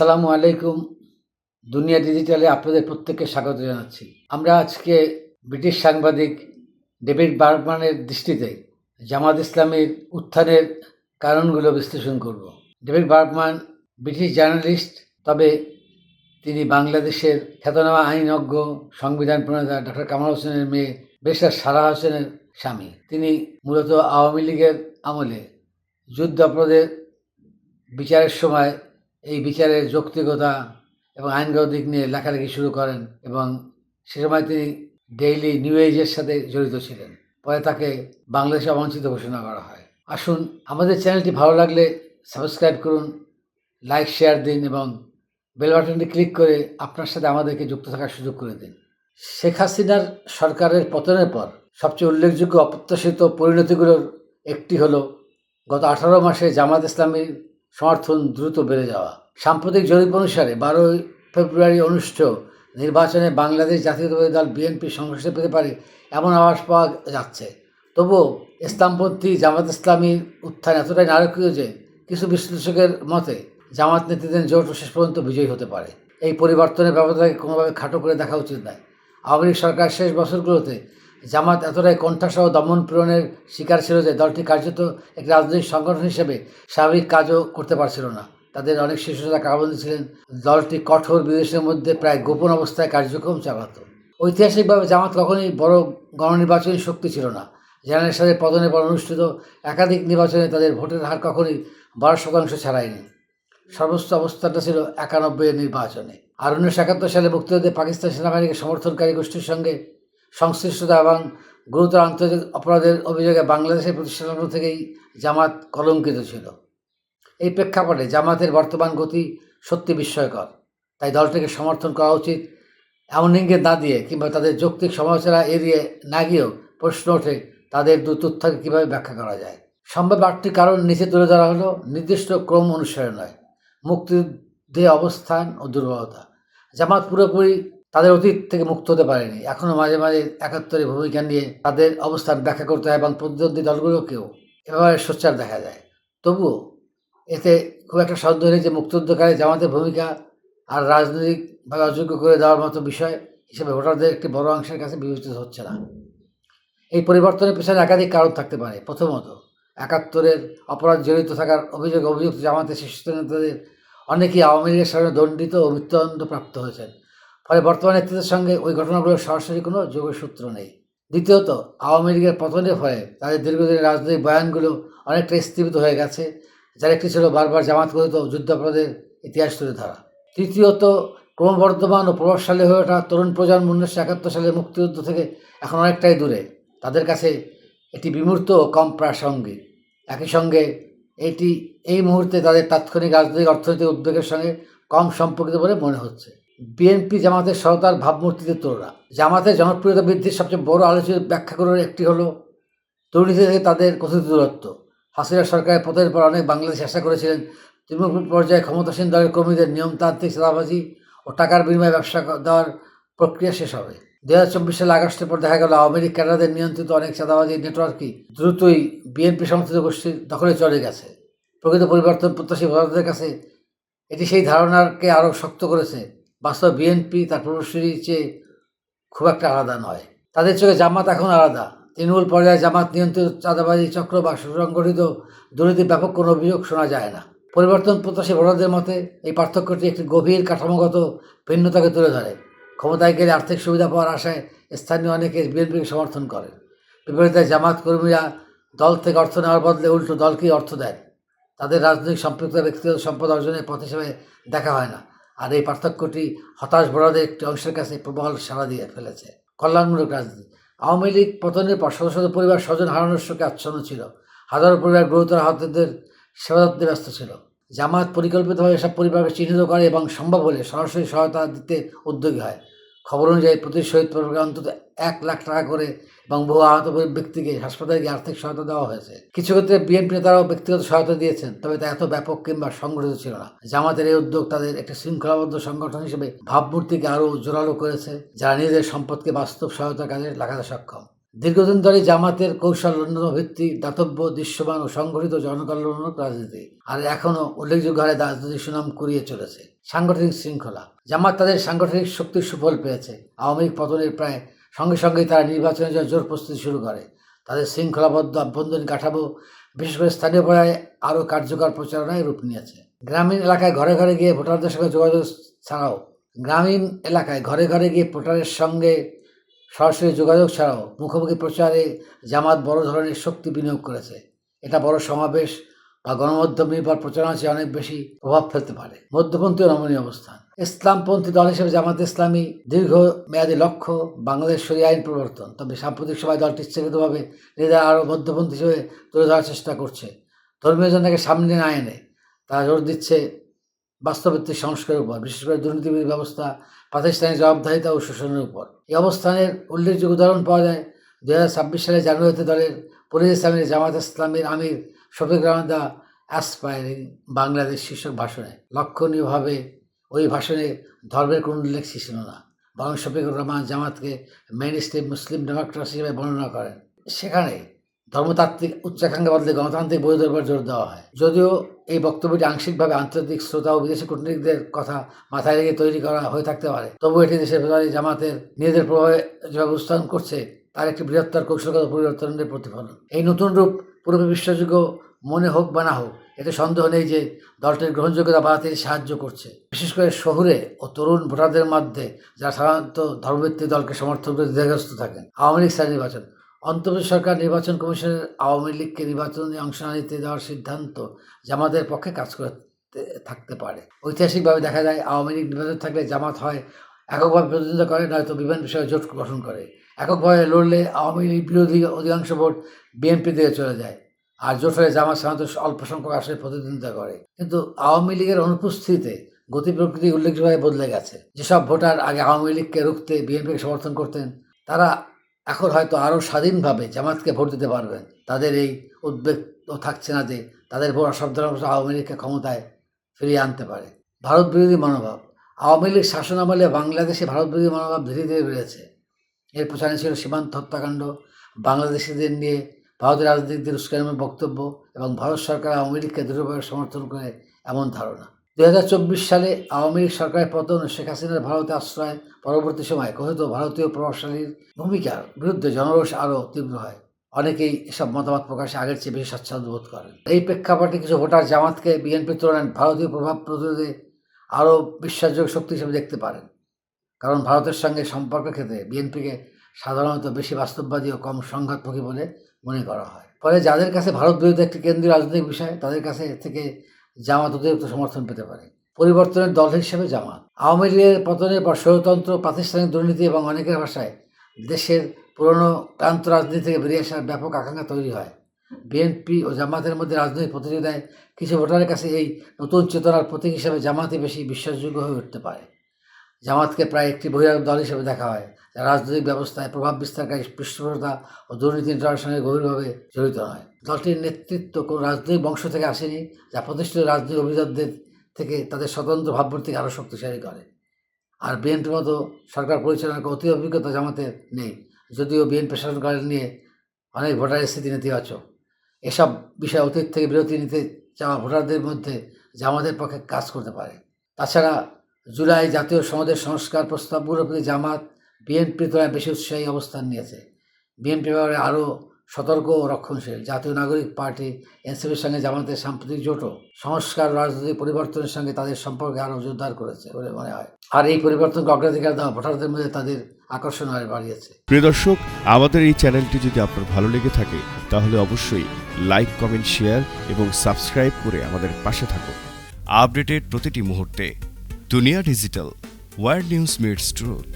আসসালামু আলাইকুম। দুনিয়া ডিজিটালে আপনাদের প্রত্যেককে স্বাগত জানাচ্ছি। আমরা আজকে ব্রিটিশ সাংবাদিক ডেভিড বার্গম্যানের দৃষ্টিতে জামাত ইসলামের উত্থানের কারণগুলো বিশ্লেষণ করব। ডেভিড বার্গম্যান ব্রিটিশ জার্নালিস্ট, তবে তিনি বাংলাদেশের খ্যাতনামা আইনজ্ঞ, সংবিধান প্রণেতা ডক্টর কামাল হোসেনের মেয়ে বেশার সারা হোসেনের স্বামী। তিনি মূলত আওয়ামী লীগের আমলে যুদ্ধ অপরাধের বিচারের সময় এই বিচারের যৌক্তিকতা এবং আইনগত দিক নিয়ে লেখালেখি শুরু করেন এবং সে সময় তিনি ডেইলি নিউ এজের সাথে জড়িত ছিলেন। পরে তাকে বাংলাদেশে অবাঞ্ছিত ঘোষণা করা হয়। আসুন, আমাদের চ্যানেলটি ভালো লাগলে সাবস্ক্রাইব করুন, লাইক, শেয়ার দিন এবং বেল বাটনটি ক্লিক করে আপনার সাথে আমাদেরকে যুক্ত থাকার সুযোগ করে দিন। শেখ হাসিনার সরকারের পতনের পর সবচেয়ে উল্লেখযোগ্য অপ্রত্যাশিত পরিণতিগুলোর একটি হলো, গত আঠারো মাসে জামাত ইসলামীর সমর্থন দ্রুত বেড়ে যাওয়া। সাম্প্রতিক জরিপ অনুসারে বারোই ফেব্রুয়ারি অনুষ্ঠেয় নির্বাচনে বাংলাদেশ জাতীয়তাবাদী দল বিএনপি সংঘর্ষে পেতে পারে এমন আভাস পাওয়া যাচ্ছে। তবুও ইসলামপন্থী জামাত ইসলামীর উত্থান এতটাই নারকীয় যে কিছু বিশ্লেষকের মতে জামাত নেতৃত্বের জোট শেষ পর্যন্ত বিজয়ী হতে পারে। এই পরিবর্তনের ব্যবস্থাকে কোনোভাবে খাটো করে দেখা উচিত নয়। আওয়ামী লীগ সরকার শেষ বছরগুলোতে জামাত এতটাই কণ্ঠাসহ দমন পীড়নের শিকার ছিল যে দলটি কার্যত একটি রাজনৈতিক সংগঠন হিসেবে স্বাভাবিক কাজও করতে পারছিল না। তাদের অনেক শিশুরা কারাবন্দী ছিলেন। দলটি কঠোর বিদেশের মধ্যে প্রায় গোপন অবস্থায় কার্যক্রম চালাতো। ঐতিহাসিকভাবে জামাত কখনোই বড় গণনির্বাচনী শক্তি ছিল না। জেনারেল সাথে পদনের পর অনুষ্ঠিত একাধিক নির্বাচনে তাদের ভোটের হার কখনোই বারো শতাংশ ছাড়ায়নি। সর্বোচ্চ অবস্থানটা ছিল একানব্বই নির্বাচনে। আর উনিশশো একাত্তর সালে মুক্তিযুদ্ধে পাকিস্তান সেনাবাহিনীকে সমর্থনকারী গোষ্ঠীর সঙ্গে সংশ্লিষ্টতা এবং গুরুতর আন্তর্জাতিক অপরাধের অভিযোগে বাংলাদেশের প্রতিষ্ঠানগুলো থেকেই জামাত কলঙ্কিত ছিল। এই প্রেক্ষাপটে জামাতের বর্তমান গতি সত্যি বিস্ময়কর। তাই দলটিকে সমর্থন করা উচিত এমন ইঙ্গিত না দিয়ে কিংবা তাদের যৌক্তিক সমালোচনা এড়িয়ে না গিয়েও প্রশ্ন ওঠে তাদের দু তথ্যকে কীভাবে ব্যাখ্যা করা যায়। সম্ভাব্য আটটি কারণ নিচে তুলে ধরা হলো নির্দিষ্ট ক্রম অনুসারে নয়। মুক্তিযুদ্ধে অবস্থান ও দুর্বলতা। জামাত পুরোপুরি তাদের অতীত থেকে মুক্ত হতে পারেনি। এখনও মাঝে মাঝে একাত্তরের ভূমিকা নিয়ে তাদের অবস্থান ব্যাখ্যা করতে হয় এবং প্রতিদ্বন্দ্বী দলগুলোকেও এভাবে সোচ্চার দেখা যায়। তবুও এতে খুব একটা সন্দেহ নেই যে মুক্তিযুদ্ধকালে জামাতের ভূমিকা আর রাজনৈতিকভাবে অযোগ্য করে দেওয়ার মতো বিষয় হিসেবে ভোটারদের একটি বড় অংশের কাছে বিবেচিত হচ্ছে না। এই পরিবর্তনের পেছনে একাধিক কারণ থাকতে পারে। প্রথমত, একাত্তরের অপরাধ জড়িত থাকার অভিযোগ অভিযুক্ত জামাতের শীর্ষ নেতাদের অনেকেই আওয়ামী লীগের সামনে দণ্ডিত ও মৃত্যুদণ্ড প্রাপ্ত হয়েছেন। ফলে বর্তমান নেতৃত্বের সঙ্গে ওই ঘটনাগুলোর সরাসরি কোনো যোগসূত্র নেই। দ্বিতীয়ত, আওয়ামী লীগের পতনের ফলে তাদের দীর্ঘদিনের রাজনৈতিক বয়ানগুলো অনেকটা স্থীমিত হয়ে গেছে, যার একটি ছিল বারবার জামাত করিত যুদ্ধাপরাধের ইতিহাস তুলে ধরা। তৃতীয়ত, ক্রমবর্ধমান ও প্রভাবশালী হয়ে ওঠা তরুণ প্রজন্ম উনিশশো একাত্তর সালের মুক্তিযুদ্ধ থেকে এখন অনেকটাই দূরে। তাদের কাছে এটি বিমূর্ত ও কম প্রাসঙ্গিক। একই সঙ্গে, এটি এই মুহূর্তে তাদের তাৎক্ষণিক রাজনৈতিক অর্থনৈতিক উদ্যোগের সঙ্গে কম সম্পর্কিত বলে মনে হচ্ছে। বিএনপি জামাতের সরতার ভাবমূর্তিতে তুলনা। জামাতের জনপ্রিয়তা বৃদ্ধির সবচেয়ে বড় আলোচিত ব্যাখ্যা করার একটি হলো, দুর্নীতি থেকে তাদের কথিত দূরত্ব। হাসিনা সরকারের পতনের পর অনেক বাংলাদেশ আশা করেছিলেন, তৃণমূল পর্যায়ে ক্ষমতাসীন দলের কর্মীদের নিয়মতান্ত্রিক চাঁদাবাজি ও টাকার বিনিময়ে ব্যবসা দেওয়ার প্রক্রিয়া শেষ হবে। দু হাজার চব্বিশ সালে আগস্টের পর দেখা গেল, আওয়ামী লীগ ক্যাডারদের নিয়ন্ত্রিত অনেক চাঁদাবাজি নেটওয়ার্কই দ্রুতই বিএনপি সমর্থিত গোষ্ঠীর দখলে চলে গেছে। প্রকৃত পরিবর্তন প্রত্যাশী ভোটারদের কাছে এটি সেই ধারণাকে আরও শক্ত করেছে। বাস্তব বিএনপি, তার পূর্বশ্রীর চেয়ে খুব একটা আলাদা নয়। তাদের চোখে জামাত এখন আলাদা। তৃণমূল পর্যায়ে জামাত নিয়ন্ত্রিত চাঁদাবাজি চক্র বা সুসংগঠিত দুর্নীতির ব্যাপক কোনো অভিযোগ শোনা যায় না। পরিবর্তন প্রত্যাশী ভোটারদের মতে, এই পার্থক্যটি একটি গভীর কাঠামোগত ভিন্নতাকে তুলে ধরে। ক্ষমতায় গেলে আর্থিক সুবিধা পাওয়ার আশায় স্থানীয় অনেকে বিএনপিকে সমর্থন করেন। বিপরীতে জামাত কর্মীরা দল থেকে অর্থ নেওয়ার বদলে উল্টো দলকেই অর্থ দেন। তাদের রাজনৈতিক সম্পৃক্ত ব্যক্তিগত সম্পদ অর্জনের পথ হিসেবে দেখা হয় না। আর এই পার্থক্যটি হতাশ বড়দের একটি অংশের কাছে প্রবল সাড়া দিয়ে ফেলেছে। কল্যাণমূলক রাজনীতি। আওয়ামী লীগ পতনের পর শত শত পরিবার স্বজন হারানোর শোকে আচ্ছন্ন ছিল। হাজারো পরিবার গুরুতর আহতদের সেবাদত্তে ব্যস্ত ছিল। জামাত পরিকল্পিতভাবে এসব পরিবারকে চিহ্নিত করে এবং সম্ভব হলে সরাসরি সহায়তা দিতে উদ্যোগী হয়। খবর অনুযায়ী প্রতি শহীদ পরিবারকে অন্তত এক লাখ টাকা করে এবং বহু আহত ব্যক্তিকে হাসপাতালে গিয়ে আর্থিক সহায়তা দেওয়া হয়েছে। কিছু ক্ষেত্রে বিএনপি নেতারাও ব্যক্তিগত সহায়তা দিয়েছেন, তবে তা এত ব্যাপক কিংবা সংগঠিত ছিল না। জামাতের এই উদ্যোগ তাদের একটি শৃঙ্খলাবদ্ধ সংগঠন হিসেবে ভাবমূর্তিকে আরও জোরালো করেছে, যারা নিজেদের সম্পদকে বাস্তব সহায়তার কাজে লাগাতে সক্ষম। দীর্ঘদিন ধরে জামাতের কৌশল অন্যতম ভিত্তি দাতব্য, দৃশ্যমান ও সংগঠিত জনকল্যাণমূলক রাজনীতি আর এখনও উল্লেখযোগ্য হারে রাজনৈতিক সুনাম কুড়িয়ে চলেছে। সাংগঠনিক শৃঙ্খলা। জামাত তাদের সাংগঠনিক শক্তির সুফল পেয়েছে। আওয়ামী পতনের প্রায় সঙ্গে সঙ্গেই তারা নির্বাচনের জন্য জোর প্রস্তুতি শুরু করে। তাদের শৃঙ্খলাবদ্ধ আভ্যন্তরীণ কাঠামো, বিশেষ করে স্থানীয় পর্যায়ে আরও কার্যকর প্রচারণায় রূপ নিয়েছে। গ্রামীণ এলাকায় ঘরে ঘরে গিয়ে ভোটারদের সঙ্গে যোগাযোগ ছাড়াও গ্রামীণ এলাকায় ঘরে ঘরে গিয়ে ভোটারের সঙ্গে সরাসরি যোগাযোগ ছাড়াও মুখোমুখি প্রচারে জামাত বড় ধরনের শক্তি বিনিয়োগ করেছে। এটা বড় সমাবেশ বা গণমাধ্যম নির্ভর প্রচারণা চেয়ে অনেক বেশি প্রভাব ফেলতে পারে। মধ্যপন্থী নমনীয় অবস্থান। ইসলামপন্থী দল হিসেবে জামাত ইসলামী দীর্ঘ মেয়াদী লক্ষ্য বাংলাদেশ সরিয়ে আইন প্রবর্তন। তবে সাম্প্রতিক সময় দলটি ইচ্ছাকৃতভাবে নিজেরা আরও মধ্যপন্থী হিসেবে তুলে ধরার চেষ্টা করছে। ধর্মীয় জনতাকে সামনে না এনে তারা জোর দিচ্ছে বাস্তবভিত্তিক সংস্কারের উপর। বিশেষ করে দুর্নীতিবিধি ব্যবস্থা প্রাতিষ্ঠানিক জবাবদাহিতা ও শোষণের উপর। এই অবস্থানের উল্লেখযোগ্য উদাহরণ পাওয়া যায় দু হাজার ছাব্বিশ সালে জানুয়ারিতে দলের পরিজ ইসলামের জামাত ইসলামের আমির শফিক রহমান দা অ্যাসপায়ারিং বাংলাদেশ শীর্ষক ভাষণে। লক্ষণীয়ভাবে ওই ভাষণে ধর্মের কোনো উল্লেখ ছিল না। বরং শফিকুর রহমান জামাতকে মেন স্ট্রিম মুসলিম ডেমোক্রেসি হিসেবে বর্ণনা করেন। সেখানে ধর্মতাত্ত্বিক উচ্চাকাঙ্ক্ষা বদলে গণতান্ত্রিক বৈধের উপর জোর দেওয়া হয়। যদিও এই বক্তব্যটি আংশিকভাবে আন্তর্জাতিক শ্রোতা ও বিদেশি কূটনীতিকদের কথা মাথায় রেখে তৈরি করা হয়ে থাকতে পারে, তবু এটি দেশের ভেতরে জামাতের নিজেদের প্রভাবে যেভাবে উপস্থাপন করছে, তার একটি বৃহত্তর কৌশলগত পরিবর্তনের প্রতিফলন। এই নতুন রূপ পুরোপুরি বিশ্বাসযোগ্য মনে হোক বা না হোক, এতে সন্দেহ নেই যে দলটির গ্রহণযোগ্যতা বাড়াতে সাহায্য করছে। বিশেষ করে শহুরে ও তরুণ ভোটারদের মধ্যে যারা সাধারণত ধর্মভিত্তিক দলকে সমর্থন করে দ্বিধাগ্রস্ত থাকেন, আওয়ামী লীগ নির্বাচন। অন্তর্বর্তী সরকার নির্বাচন কমিশনের আওয়ামী লীগকে নির্বাচনে অংশ না নিতে দেওয়ার সিদ্ধান্ত জামাতের পক্ষে কাজ করতে থাকতে পারে। ঐতিহাসিকভাবে দেখা যায়, আওয়ামী লীগ নির্বাচন থাকলে জামাত হয় এককভাবে প্রতিদ্বন্দ্বিতা করে, নয়তো বিভিন্ন বিষয়ে জোট গঠন করে। এককভাবে লড়লে আওয়ামী লীগ বিরোধী অধিকাংশ ভোট বিএনপি দিকে চলে যায় আর জোট হয়ে জামাত সাধারণত অল্প সংখ্যক আসলে প্রতিদ্বন্দ্বিতা করে। কিন্তু আওয়ামী লীগের অনুপস্থিতিতে গতি প্রকৃতি উল্লেখযোগ্যভাবে বদলে গেছে। যেসব ভোটার আগে আওয়ামী লীগকে রুখতে বিএনপিকে সমর্থন করতেন, তারা এখন হয়তো আরও স্বাধীনভাবে জামাতকে ভোট দিতে পারবেন। তাদের এই উদ্বেগ থাকছে না যে তাদের ভোট অসাবধানতা আওয়ামী লীগকে ক্ষমতায় ফিরিয়ে আনতে পারে। ভারত বিরোধী মনোভাব। আওয়ামী লীগ শাসন আমলে বাংলাদেশে ভারত বিরোধী মনোভাব ধীরে ধীরে বেড়েছে। এর পেছনে ছিল সীমান্ত হত্যাকাণ্ড, বাংলাদেশিদের নিয়ে ভারতের রাজনীতিকদের উস্কানিমূলক বক্তব্য এবং ভারত সরকার আওয়ামী লীগকে দৃঢ়ভাবে সমর্থন করে এমন ধারণা। দু হাজার চব্বিশ সালে আওয়ামী লীগ সরকারের পতন শেখ হাসিনার ভারতে আশ্রয় পরবর্তী সময় কথিত ভারতীয় প্রভাবশালীর ভূমিকার বিরুদ্ধে জনরোষ আরও তীব্র হয়। অনেকেই এসব মতামত প্রকাশে আগের চেয়ে বেশি স্বাচ্ছন্দ্য বোধ করেন। এই প্রেক্ষাপটে কিছু ভোটার জামাতকে বিএনপির তুলনায় ভারতীয় প্রভাব প্রতিরোধে আরও বিশ্বাসযোগ্য শক্তি হিসেবে দেখতে পারেন। কারণ ভারতের সঙ্গে সম্পর্কের ক্ষেত্রে বিএনপিকে সাধারণত বেশি বাস্তববাদী ও কম সংঘাতমুখী বলে মনে করা হয়। ফলে যাদের কাছে ভারত বিরোধী একটি কেন্দ্রীয় রাজনৈতিক বিষয়, তাদের কাছে থেকে জামাত অতিরিক্ত সমর্থন পেতে পারে। পরিবর্তনের দল হিসেবে জামাত। আওয়ামী লীগের পতনের পর স্বতন্ত্র প্রাতিষ্ঠানিক দুর্নীতি এবং অনেকের ভাষায় দেশের পুরনো প্রান্ত রাজনীতি থেকে বেরিয়ে আসার ব্যাপক আকাঙ্ক্ষা তৈরি হয়। বিএনপি ও জামাতের মধ্যে রাজনৈতিক প্রতিযোগিতায় কিছু ভোটারের কাছে এই নতুন চেতনার প্রতীক হিসেবে জামাতে বেশি বিশ্বাসযোগ্য হয়ে উঠতে পারে। জামাতকে প্রায় একটি বহিরাগত দল হিসেবে দেখা হয়, যা রাজনৈতিক ব্যবস্থায় প্রভাব বিস্তারকারী পৃষ্ঠপোষকতা ও দুর্নীতি নির্ধারণের সঙ্গে গভীরভাবে জড়িত নয় দলটির নেতৃত্ব কোনো রাজনৈতিক বংশ থেকে আসেনি, যা প্রতিষ্ঠিত রাজনৈতিক অভিজাতদের থেকে তাদের স্বতন্ত্র ভাবমূর্তিকে আরও শক্তিশালী করে। আর বিএনপির মতো সরকার পরিচালনার অতি অভিজ্ঞতা জামাতের নেই, যদিও বিএনপি শাসনকাল নিয়ে অনেক ভোটারের স্থিতি নেতিবাচক। এসব বিষয়ে অতীত থেকে বিরতি নিতে চাওয়া ভোটারদের মধ্যে জামাতের পক্ষে কাজ করতে পারে। তাছাড়া জুলাই জাতীয় সমাজের সংস্কার প্রস্তাব প্রতি জামাত বিএনপি তুলনায় বেশি উৎসাহী অবস্থান নিয়েছে। বিএনপি ব্যাপারে আরও সতর্ক ও রক্ষণশীল। জাতীয় নাগরিক পার্টি, এনসিপির সঙ্গে জামাতের সাম্প্রতিক জোটও সংস্কার, রাজনৈতিক পরিবর্তনের সঙ্গে তাদের সম্পর্কে আরও জোরদার করেছে বলে মনে হয়। আর এই পরিবর্তনকে অগ্রাধিকার দেওয়া ভোটারদের মধ্যে তাদের আকর্ষণ আরও বাড়িয়েছে। প্রিয় দর্শক, আমাদের এই চ্যানেলটি যদি আপনার ভালো লেগে থাকে, তাহলে অবশ্যই লাইক, কমেন্ট, শেয়ার এবং সাবস্ক্রাইব করে আমাদের পাশে থাকুন। আপডেটের প্রতিটি মুহূর্তে Duniya digital world news meets truth.